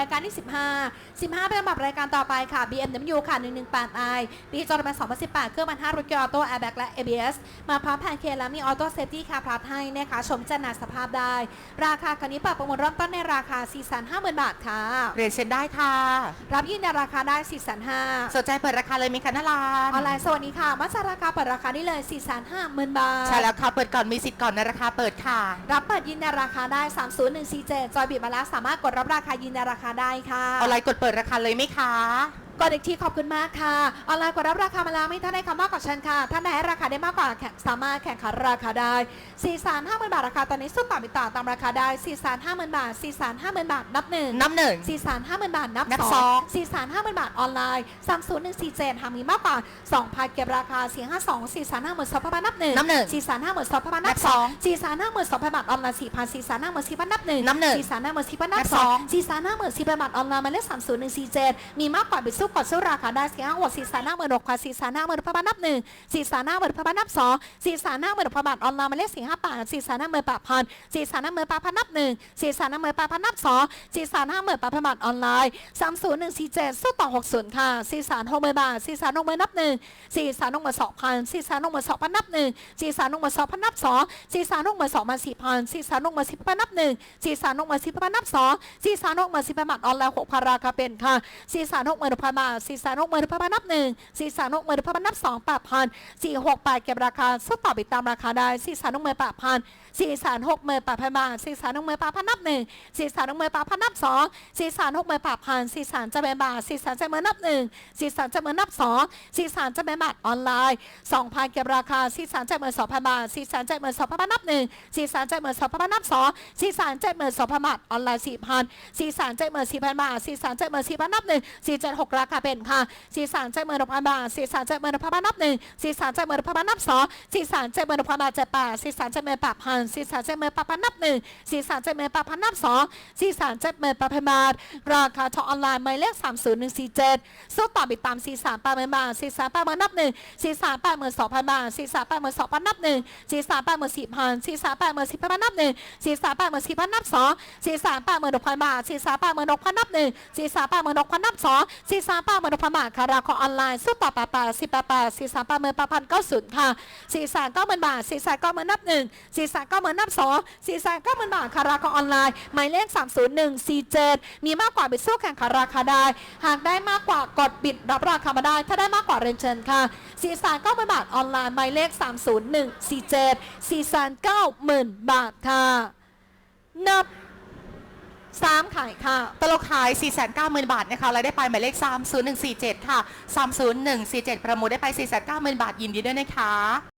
รายการที่ 15 15 เป็นลำดับรายการต่อไปค่ะ BMW ค่ะ 118i ปีจอร์แมน2018 เครื่องพันห้ารถเกียร์ออโต้แอร์แบ็กและ ABS มาพร้อมแพนเคและมีออโต้เซฟตี้คาร์พลัสให้นะคะ ชมจันหนาสภาพได้ ราคาคันนี้ปรับประมูลเริ่มต้นในราคา 450,000 บาทค่ะ เรียนเชิญได้ค่ะ รับยืนในราคาได้ 450,000สนใจเปิดราคาเลยไหมคะนาราออนไลน์สวัสดีค่ะมาจากราคาเปิดราคาได้เลย 450,000 บาท ใช่แล้วค่ะ เปิดก่อนมีสิทธิ์ก่อนในราคาเปิดค่ะ รับเปิดยินในราคาได้ 30147จอยบีบมาแล้วสามารถกดรับราคายินในราคาได้ค่ะ ออนไลน์กดเปิดราคาเลยไหมคะ กดอีกทีขอบคุณมากค่ะ ออนไลน์กดรับราคามาแล้วไม่ท่านได้คำมากกว่าฉันค่ะ ท่านไหนให้ราคาได้มากกว่าแข่งสามารถแข่งขันราคาได้4 5 0 0 0 0 บาทราคาตอนนี้สุดต่อมิต่อตามราคาได้4 5 0 0 0 0 บาท4 5 0 0 0 0 บาทนับหนึ่งน้ำหนึ่ง 4 3 5 0 0 0 บาทนับนับสสอองง 4 3 5 0 0 0 บาทออนไลน์3 0 1 4 7หากมีมากกว่า2พันเก็บราคา 4 5 2 4 3 5 0 0 0 2พันนับหนึ่งนับหนึ่ง4 3 5 0 0 2พันนันับบสสอองง4 3 5 0 0 2พันบาทออนไลน์4พัน4 3 5 0 0 4พันนับหนึ่งนับหนึ่ง4 3 5 0 0 4พันนับนับสสออง ง 4 3 5 0 0 4พันบาทออนไลน์หมายเลข3 0 1 4 7มีมากกว่าบิดสู้กอดสู้ราคาได้4 5 6 4 3 5 0 0 0 6 4 3 5 0 0 0พันนับหนึ่ง4 3 5 0 0 0พันนับสอง4 3 5 0 0 0พันบาทออนไลน์หมาเลข4 5 8 4 3 5 0 0 0 8พัน4 3 5 0 0 0 8พันนับหนึ่ง4 3 5 0 0 0 8พันนับสอง4 3 5 0 0 0 8พันบาทออนไลน์3 0 1 4 7สู้ต่อ60ค่ะ4 3 6 0 0 0บาท4 3 6 0 0นับหนึ่ง4 3 6 2พัน4 3 6 2พันนับหนึ่ง4 3 6 2พันนับสอง4 3 6 2พัน4พัน4 3 6 10พันนับหนึ่ง4 3 6 10พันนับสอง4 3 6 10พันบาทออนไลน์6พันราคาเป็นค่ะ4 3 6 0พันาทสี่แสนหกหมื่นพันนับหนึ่งสี่แสนหกหมื่นพันนับสองแปดพันสี่หกแปดเก็บราคาซื้อต่อไปตามราคาได้สี่แสนหกหมื่นแปดพันสี่แสนหกหมื่นแปดพันบาทสี่แสนหกหมื่นแปดพันนับหนึ่งสี่แสนหกหมื่นแปดพันนับสองสี่แสนหกหมื่นแปดพันสี่แสนจะเป็นบาทสี่แสนจะเป็นนับหนึ่งสี่แสนจะเป็นนับสองสี่แสนจะเป็นบาทออนไลน์สองพันเก็บราคาสี่แสนจะเป็นสองพันบาทสี่แสนจะเป็นสองพันนับหนึ่งสี่แสนจะเป็นสองพันนับสองสี่แสนจะเป็นสองพันบาทออนไลน์สี่พันสี่แสนจะเป็นสี่พันบาทสี่แสนจะเป็นสี่พันนับหนึ่งสี่เจ็ดหกราคเป็นค่ะ4 3จะเป็น6พันบาท4 3จะเป็น6พันนับหนึ่ง4 3จะเป็น6พันนับสอง4 3จะเป็น6พันบาท7 8 4 3จะเป็น8พัน4 3จะเป็น8พันนับหนึ่ง4 3จะเป็น8พันนับสอง4 3จะเป็น8พันบาทราคาทองออนไลน์หมายเลข30147สู้ต่อไปตาม4 3 8พันบาท4 3 8พันนับหนึ่ง4 3 8 2 0 0 0บาท4 3 8 2 0 0 0นันบหนึ่ง4 3 8 4พัน4 3 8 10พันนับหนึ่ง4 3 8 4พันนับสอง4 3 8 6พันบาท4 3 8 6พันนับหนึ่ง4 3 8 6พันนับสองสีสซามปาเหมือนพมาค่ะราคอออนไลน์ซื้อปอปาปาสิปาปาสี่สามปาเมื่อปาพันเก้าศูนย์ค่ะสี่สามเก้าหมื่นบาทสี่สามเก้าหมื่นนับหนึ่งสี่สามเก้าหมื่นนับสองสี่สามเก้าหมื่นบาทคาราคอออนไลน์หมายเลขสามศูนย์หนึ่งสี่เจ็ดมีมากกว่าไปสู้แข่งคาราคาได้ หากได้มากกว่ากดบิดรับราคามาได้ ถ้าได้มากกว่าเรนเชิญค่ะสี่สามเก้าหมื่นบาทออนไลน์หมายเลขสามศูนย์หนึ่งสี่เจ็ดสี่สามเก้าหมื่นบาทค่ะ สามขายค่ะตลกขาย 4 9 0 0 0 0 บาทนะคะรายได้ไปหมายเลข 30147 ค่ะ 30147 ประมูลได้ไป 4 9 0 0 0 0 บาท ยินดีด้วยนะคะ